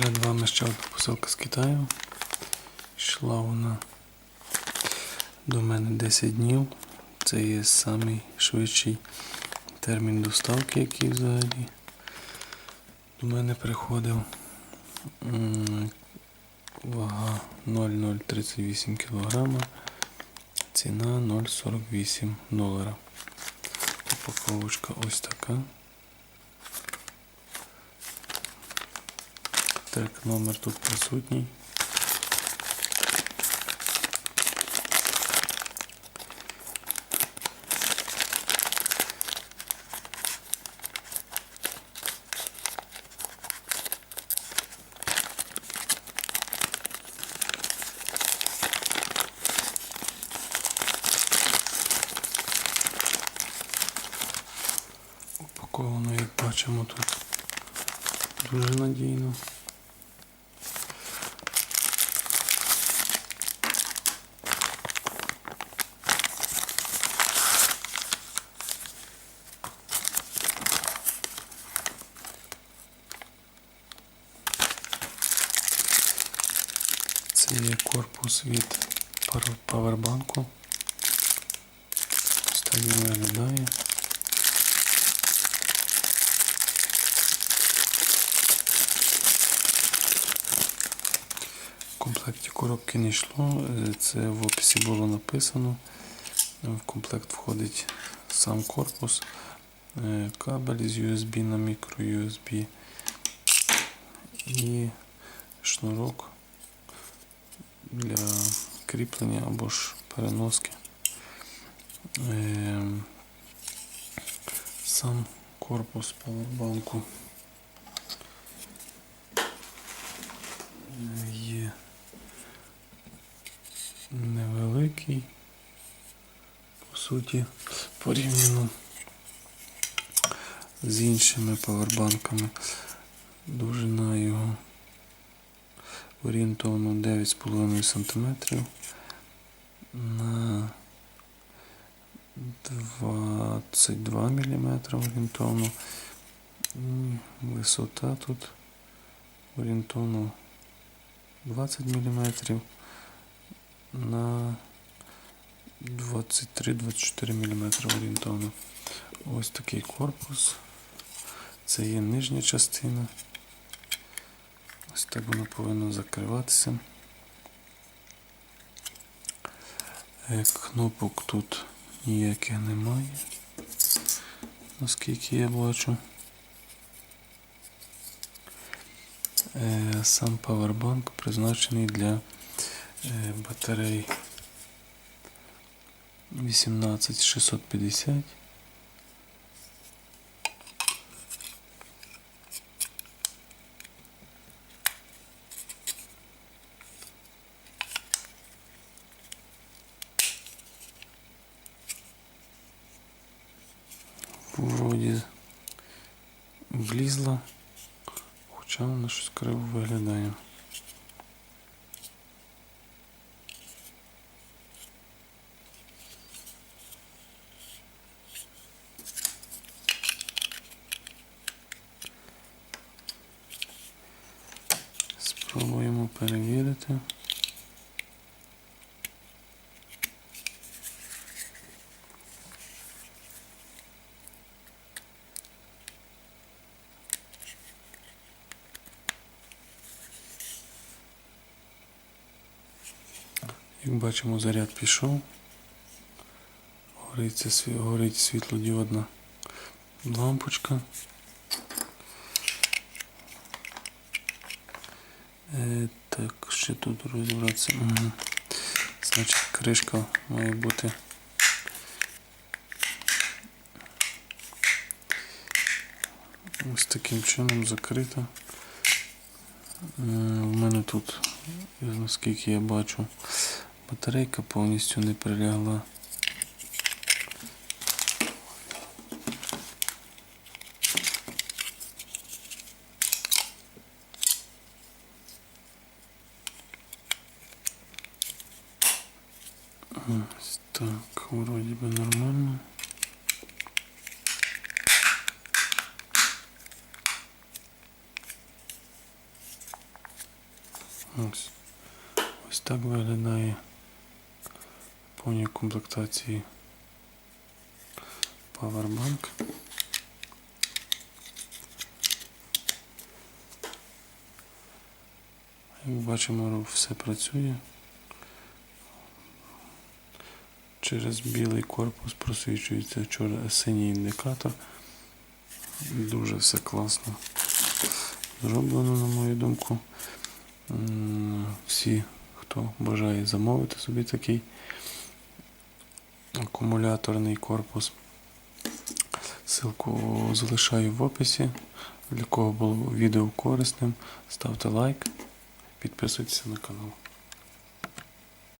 Перед вами ще одна посилка з Китаю. Йшла вона до мене 10 днів. Це є самий швидший термін доставки, який взагалі до мене приходив. Вага 0,038 кг. Ціна 0,48 долара. Упаковочка ось така. Так, номер тут присутній. Упаковано, як бачимо, тут дуже надійно. Це є корпус від павербанку. Ось виглядає. В комплекті коробки не йшло, е, це в описі було написано. В комплект входить сам корпус, е, кабель з USB на мікро USB і шнурок для кріплення або ж переноски. Е, Сам корпус павербанку є невеликий, по суті, порівняно з іншими павербанками. Довжина його орієнтовно 9,5 см на 22 мм орієнтовно. Висота тут орієнтовно 20 мм на 23-24 мм орієнтовно. Ось такий корпус. Це є нижня частина. Ось так воно повинно закриватися. Е, Кнопок тут ніяких немає, наскільки я бачу. Е, Сам павербанк призначений для е, батарей 18650. Вроді влізла, хоча вона щось криво виглядає. Спробуємо перевірити. Як бачимо, заряд пішов. Горить, горить світлодіодна лампочка. Е, так, ще тут розібратися. Угу. Значить, кришка має бути. Ось таким чином закрита. Е, У мене тут, наскільки я бачу, батарейка повністю не прилягла. Ось так, вроді би нормально. Ось, ось так виглядає Повній комплектації Powerbank. Як бачимо, все працює. Через білий корпус просвічується синій індикатор. Дуже все класно зроблено, на мою думку. Всі, хто бажає замовити собі такий акумуляторний корпус. Ссылку залишаю в описі. Для кого було відео корисним, ставте лайк, підписуйтесь на канал.